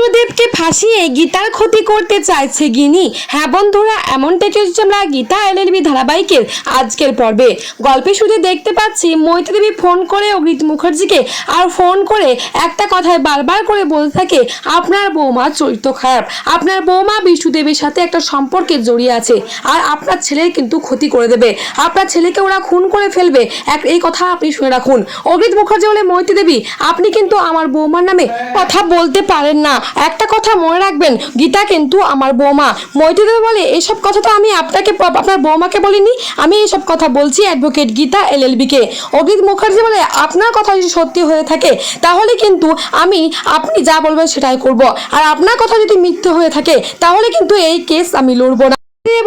গুরুদেবকে ফাঁসিয়ে গীতার ক্ষতি করতে চাইছে গিনি। হ্যাঁ বন্ধুরা এমনটা কিছু আমরা গীতা এলএলবি ধারাবাহিকের আজকের পর্বে। গল্পে শুধু দেখতে পাচ্ছি মৈত্রী দেবী ফোন করে অগ্রিত মুখার্জিকে আর ফোন করে একটা কথায় বারবার করে বলতে থাকে, আপনার বৌমার চরিত্র খারাপ। আপনার বৌমা বিষ্ণুদেবীর সাথে একটা সম্পর্কে জড়িয়ে আছে আর আপনার ছেলের কিন্তু ক্ষতি করে দেবে। আপনার ছেলেকে ওরা খুন করে ফেলবে। এক, এই কথা আপনি শুনে রাখুন। অগ্রিত মুখার্জি বলে মৈত্রী দেবী আপনি কিন্তু আমার বৌমার নামে কথা বলতে পারেন না। একটা কথা মনে রাখবেন, গীতা কিন্তু আমার বৌমা। মৈত্রীদেব বলে এইসব কথা তো আমি আপনাকে আপনার বৌমাকে বলিনি, আমি এইসব কথা বলছি অ্যাডভোকেট গীতা এল এলএলবিকে অগিত মুখার্জি বলে, আপনার কথা যদি সত্যি হয়ে থাকে, তাহলে কিন্তু আমি, আপনি যা বলবেন সেটাই করব। আর আপনার কথা যদি মিথ্যে হয়ে থাকে, তাহলে কিন্তু এই কেস আমি লড়ব না।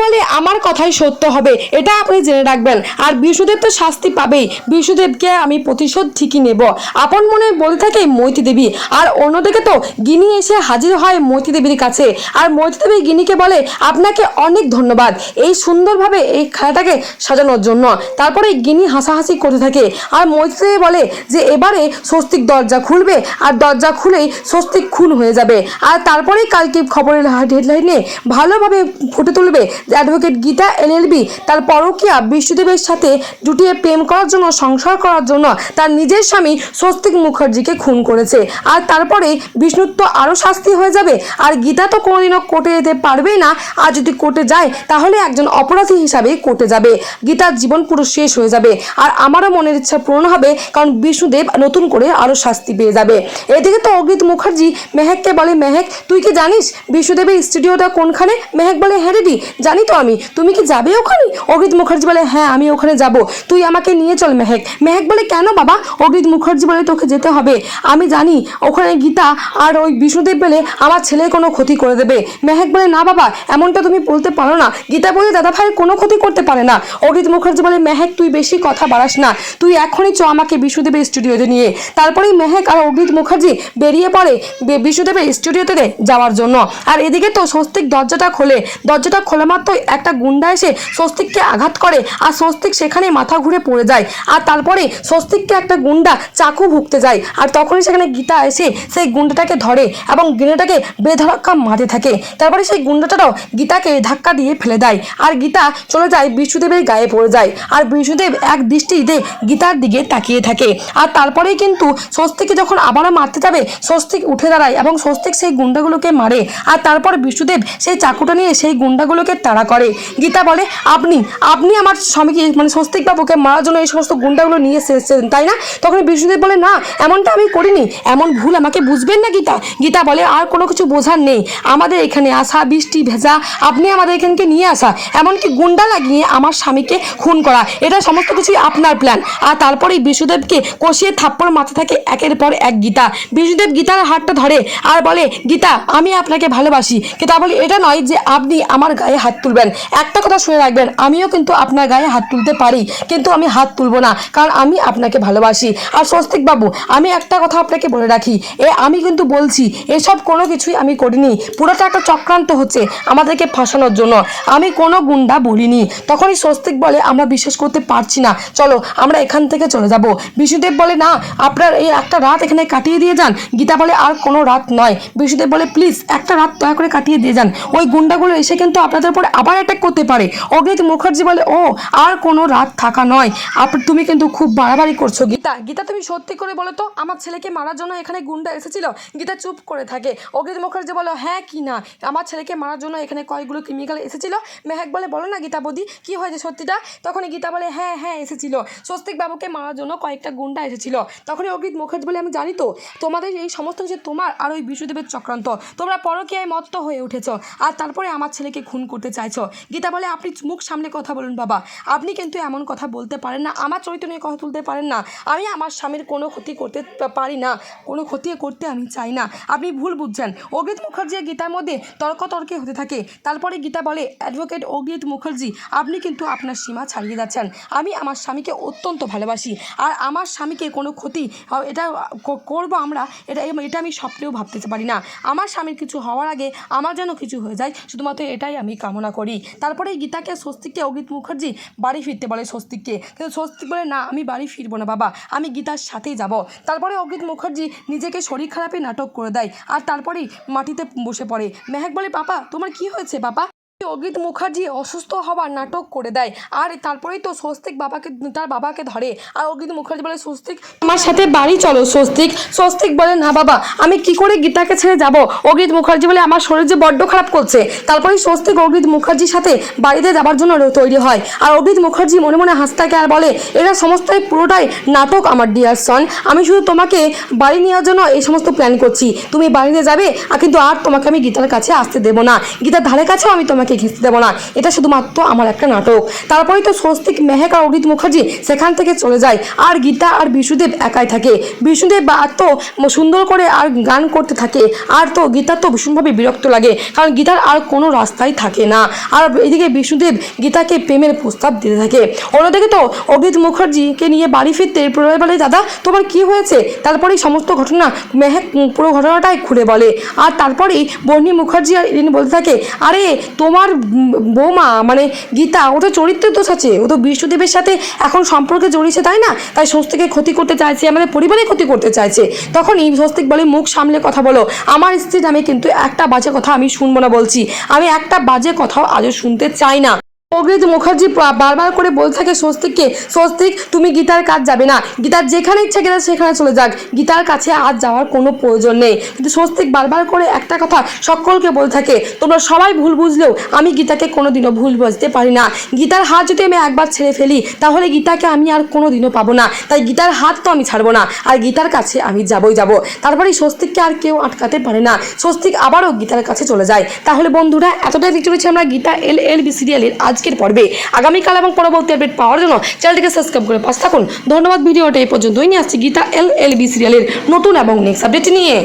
বলে আমার কথাই সত্য হবে, এটা আপনি জেনে রাখবেন। আর বিষ্ণুদেব তো শাস্তি পাবেই, বিষ্ণুদেবকে আমি প্রতিশোধ ঠিকই নেব। আপন মনে বলতে থাকে মৈত্রী দেবী, আর অন্যদিকে তো গিনি এসে হাজির হয় মৈত্রী দেবীর কাছে। আর মৈত্রী দেবী গিনিকে বলে, আপনাকে অনেক ধন্যবাদ এই সুন্দরভাবে এই খেলাটাকে সাজানোর জন্য। তারপরে গিনি হাসাহাসি করতে থাকে, আর মৈত্রী দেবী বলে যে, এবারে স্বস্তিক দরজা খুলবে, আর দরজা খুলেই স্বস্তিক খুন হয়ে যাবে। আর তারপরেই কালকে খবরের হেডলাইনে ভালোভাবে ফুটে তুলবে অ্যাডভোকেট গীতা এলএলবি তার পরকীয়া বিষ্ণুদেবের সাথে জুটিয়ে প্রেম করার জন্য, সংসার করার জন্য তার নিজের স্বামী স্বস্তিক মুখার্জিকে খুন করেছে। আর তারপরে বিষ্ণুর তো আরও শাস্তি হয়ে যাবে। আর গীতা তো কোনোদিনও কোর্টে যেতে পারবেই না। আর যদি কোর্টে যায়, তাহলে একজন অপরাধী হিসাবে কোর্টে যাবে। গীতার জীবন পুরো শেষ হয়ে যাবে। আর আমারও মনের ইচ্ছা পূরণ হবে, কারণ বিষ্ণুদেব নতুন করে আরও শাস্তি পেয়ে যাবে। এদিকে তো অগ্রিত মুখার্জি, মেহেককে বলে, মেহেক, তুই কি জানিস? বিষ্ণুদেবের স্টুডিওটা কোনখানে? মেহেক বলে হ্যাঁ দিদি জানি তো আমি, তুমি কি যাবে ওখানে? অগ্রিত মুখার্জি বলে হ্যাঁ আমি ওখানে যাব। তুই আমাকে নিয়ে চল মেহেক। মেহেক বলে, কেন বাবা? অগ্রিত মুখার্জি বলে তোকে যেতে হবে। আমি জানি, ওখানে গীতা আর ওই বিষ্ণুদেব বলে আমার ছেলের কোনো ক্ষতি করে দেবে। মেহেক বলে, না বাবা, এমনটা তুমি বলতে পারো না। গীতা বলে দাদা ভাইয়ের কোনো ক্ষতি করতে পারে না। অগ্রিত মুখার্জি বলে, মেহেক, তুই বেশি কথা বাড়াস না। তুই এখনই চ আমাকে বিষ্ণুদেবের স্টুডিওতে নিয়ে। তারপরেই মেহেক আর অগ্রিত মুখার্জি বেরিয়ে পড়ে বিষ্ণুদেবের স্টুডিওতে যাওয়ার জন্য। আর এদিকে তো স্বস্তিক দরজাটা খোলে। দরজাটা খোলা মাত্র একটা গুন্ডা এসে স্বস্তিককে আঘাত করে, আর স্বস্তিক সেখানে মাথা ঘুরে পড়ে যায়, আর তারপরে স্বস্তিককে একটা গুন্ডা চাকু ভুগতে যায়, আর তখনই সেখানে গীতা এসে সেই গুন্ডাটাকে ধরে এবং গিনেটাকে বেধড়ক্কা মারতে থাকে। তারপরে সেই গুন্ডাটাও গীতাকে ধাক্কা দিয়ে ফেলে দেয়, আর গীতা চলে যায় বিষ্ণুদেবের গায়ে পড়ে যায়, আর বিষ্ণুদেব এক দৃষ্টিতে গীতার দিকে তাকিয়ে থাকে। আর তারপরেই কিন্তু স্বস্তিকে যখন আবারও মারতে যাবে, স্বস্তিক উঠে দাঁড়ায় এবং স্বস্তিক সেই গুন্ডাগুলোকে মারে, আর তারপর বিষ্ণুদেব সেই চাকুটা নিয়ে সেই গুন্ডাগুলোকে তাড়া করে। গীতা বলে, আপনি আপনি আমার স্বামীকে মানে স্বস্তিক বাবুকে মারার জন্য এই সমস্ত গুন্ডাগুলো নিয়ে এসেছেন, তাই না? তখন বিষ্ণুদেব বলে, না, এমনটা আমি করিনি। এমন ভুল আমাকে বুঝবেন না গীতা? গীতা বলে, আর কোনো কিছু বোঝার নেই। আমাদের এখানে আসা, বৃষ্টি ভেজা, আপনি আমাদের এখানকে নিয়ে আসা, এমনকি গুন্ডা লাগিয়ে আমার স্বামীকে খুন করা, এটা সমস্ত কিছুই আপনার প্ল্যান আর তারপরেই বিষ্ণুদেবকে কষিয়ে থাপ্পড় মাথা থাকে একের পর এক গীতা। বিষ্ণুদেব গীতার হাতটা ধরে আর বলে, গীতা, আমি আপনাকে ভালোবাসি। কিন্তু বলে, এটা নয় যে আপনি আমার গায়ে হাত তুলবেন। একটা কথা শুনে রাখবেন, আমিও কিন্তু আপনার গায়ে হাত তুলতে পারি, কিন্তু আমি হাত তুলবো না, কারণ আমি আপনাকে ভালোবাসি। আর স্বস্তিক বাবু, আমি একটা কথা আপনাকে বলে রাখি, এ আমি কিন্তু বলছি, এসব কোনো কিছুই আমি করিনি, পুরোটা একটা চক্রান্ত হচ্ছে আমাদেরকে ফাঁসানোর জন্য। আমি কোনো গুন্ডা বলিনি, তখনই স্বস্তিক বলে, আমরা বিশ্বাস করতে পারছি না। চলো, আমরা এখান থেকে চলে যাব। বিষ্ণুদেব বলে, না, আপনার এই একটা রাত এখানে কাটিয়ে দিয়ে যান। গীতা বলে, আর কোনো রাত নয়। বিষ্ণুদেব বলে, প্লিজ, একটা রাত দয়া করে কাটিয়ে দিয়ে যান। ওই গুন্ডাগুলো এসে কিন্তু আপনাদের উপরে আবার অ্যাটাক করতে পারে। অগ্নিত মুখার্জি বলে, ও, আর কোনো রাত থাকা নয়। আপ, তুমি কিন্তু খুব বাড়াবাড়ি করছ গীতা। গীতা তুমি সত্যি করে বলো তো, আমার ছেলেকে মারার জন্য এখানে গুন্ডা এসেছিল? গীতা চুপ করে থাকে। অগ্নিত মুখার্জি বলো হ্যাঁ কি না? আমার ছেলেকে মারার জন্য এখানে কয়েকগুলো ক্রিমিনাল এসেছিল। মেহেক বলে, বলো না গীতা বদি, কি হয়েছে সত্যিটা? তখন গীতা বলে হ্যাঁ হ্যাঁ এসেছিল। স্বস্তিক বাবুকে মারার জন্য কয়েকটা গুন্ডা এসেছিল। তখনই অগ্রিত মুখার্জি বলে, আমি জানি তো, তোমাদের এই সমস্ত কিছু তোমার আর ওই বিষ্ণুদেবের চক্রান্ত। তোমরা পরকীয়ায় মত্ত হয়ে উঠেছো। আর তারপরে আমার ছেলেকে খুন করতে চাইছো? গীতা বলে, আপনি মুখ সামনে কথা বলুন বাবা। আপনি কিন্তু এমন কথা বলতে পারেন না, আমার চরিত্র নিয়ে কথা তুলতে পারেন না। আমি আমার স্বামীর কোনো ক্ষতি করতে পারি না, কোনো ক্ষতি করতে আমি চাই না। আপনি ভুল বুঝছেন। অগ্রিত মুখার্জি গীতার মধ্যে তর্কতর্কে হতে থাকে। তারপরে গীতা বলে, অ্যাডভোকেট অগ্রিত মুখার্জি, আপনি কিন্তু আপনার সীমা ছাড়িয়ে যাচ্ছেন। আমি আমার স্বামীকে অত্যন্ত ভালোবাসি। আর আমার স্বামীকে কোনো ক্ষতি, এটা করব আমরা, এটা এটা আমি স্বপ্নেও ভাবতে পারি না। আমার স্বামীর কিছু হওয়ার আগে আমার যেন কিছু হয়ে যায়, শুধুমাত্র এটাই আমি কামনা করি। তারপরে গীতাকে, স্বস্তিককে, অগিত মুখার্জি বাড়ি ফিরতে বলে স্বস্তিককে। কিন্তু স্বস্তিক বলে, না, আমি বাড়ি ফিরবো না, বাবা, আমি গীতার সাথেই যাব। তারপরে অগিত মুখার্জি নিজেকে শরীর খারাপে নাটক করে দেয়। আর তারপরেই মাটিতে বসে পড়ে। মেহেক বলে, পাপা, তোমার কি হয়েছে বাবা অগিত মুখার্জি অসুস্থ হওয়ার নাটক করে দেয়। আর তারপরেই তো স্বস্তিক বাবাকে, তার বাবাকে ধরে। আর অগিত মুখার্জি বলে, স্বস্তিক, আমার সাথে বাড়ি চলো, স্বস্তিক। স্বস্তিক বলে, না বাবা, আমি কি করে গীতাকে ছেড়ে যাব? অগিত মুখার্জি বলে, আমার শরীর যে বড্ড খারাপ করছে। তারপরেই স্বস্তিক অগিত মুখার্জির সাথে বাড়িতে যাবার জন্য তৈরি হয়। আর অগিত মুখার্জি মনে মনে হাসতে থাকে আর বলে, এরা সমস্তই পুরোটাই নাটক, আমার ডিয়ার সন আমি শুধু তোমাকে বাড়ি নেওয়ার জন্য এই সমস্ত প্ল্যান করছি। তুমি বাড়িতে যাবে, আর কিন্তু আর তোমাকে আমি গীতার কাছে আসতে দেবো না। গীতার ধারে কাছেও আমি তোমাকে ঘেঁচতে দেবো না। এটা শুধুমাত্র আমার একটা নাটক। তারপরেই তো স্বস্তিক মেহেক আর অগিত মুখার্জি সেখান থেকে চলে যায় আর গীতা আর বিষ্ণুদেব একাই থাকে। বিষ্ণুদেব আর তো সুন্দর করে আর গান করতে থাকে। আর তো গীতার তো ভীষণভাবে বিরক্ত লাগে, কারণ গীতার আর কোনো রাস্তাই থাকে না। আর এদিকে বিষ্ণুদেব গীতাকে প্রেমের প্রস্তাব দিতে থাকে। অন্যদিকে তো অগিত মুখার্জিকে নিয়ে বাড়ি ফিরতে প্রলয় বলে, দাদা, তোমার কি হয়েছে? তারপরেই সমস্ত ঘটনা মেহেক পুরো ঘটনাটাই খুলে বলে। আর তারপরেই বর্ণি মুখার্জি আর বলতে থাকে, আরে, তোমার উম, বৌমা মানে গীতা ও তো চরিত্রের দোষ আছে। ও তো বিষ্ণুদেবের সাথে এখন সম্পর্কে জড়িয়েছে তাই না? তাই স্বস্তিকে ক্ষতি করতে চাইছে আমাদের পরিবারে ক্ষতি করতে চাইছে। তখন এই স্বস্তিক বলে মুখ সামলে কথা বলো। আমার স্ত্রীর আমি কিন্তু একটা বাজে কথা আমি শুনব না বলছি। আমি একটা বাজে কথাও আজও শুনতে চাই না। অগ্রিত মুখার্জি বারবার করে বলতে থাকে, স্বস্তিককে, স্বস্তিক, তুমি গীতার কাজ যাবে না। গীতার যেখানে ইচ্ছা গেলে সেখানে চলে যাক। গীতার কাছে আজ যাওয়ার কোনো প্রয়োজন নেই। কিন্তু স্বস্তিক বারবার করে একটা কথা সকলকে বলে থাকে, তোমরা সবাই ভুল বুঝলেও আমি গীতাকে কোনোদিনও ভুল বুঝতে পারি না। গীতার হাত যদি আমি একবার ছেড়ে ফেলি, তাহলে গীতাকে আমি আর কোনো দিনও পাবো না। তাই গীতার হাত তো আমি ছাড়বো না। আর গীতার কাছে আমি যাবই যাব। তারপরে স্বস্তিককে আর কেউ আটকাতে পারে না। স্বস্তিক আবারও গীতার কাছে চলে যায়। তাহলে বন্ধুরা, এতটাই দেখতে পেয়েছি আমরা গীতা এল এল বি সিরিয়ালের আজকের পর্বে। আগামীকাল এবং পরবর্তী আপডেট পাওয়ার জন্য চ্যানেলটিকে সাবস্ক্রাইব করে পাশ থাকুন। ধন্যবাদ, ভিডিওটা এই পর্যন্তই। নিয়ে আসছি গীতা এল এল বি সিরিয়ালের নতুন এবং নেক্সট আপডেট নিয়ে।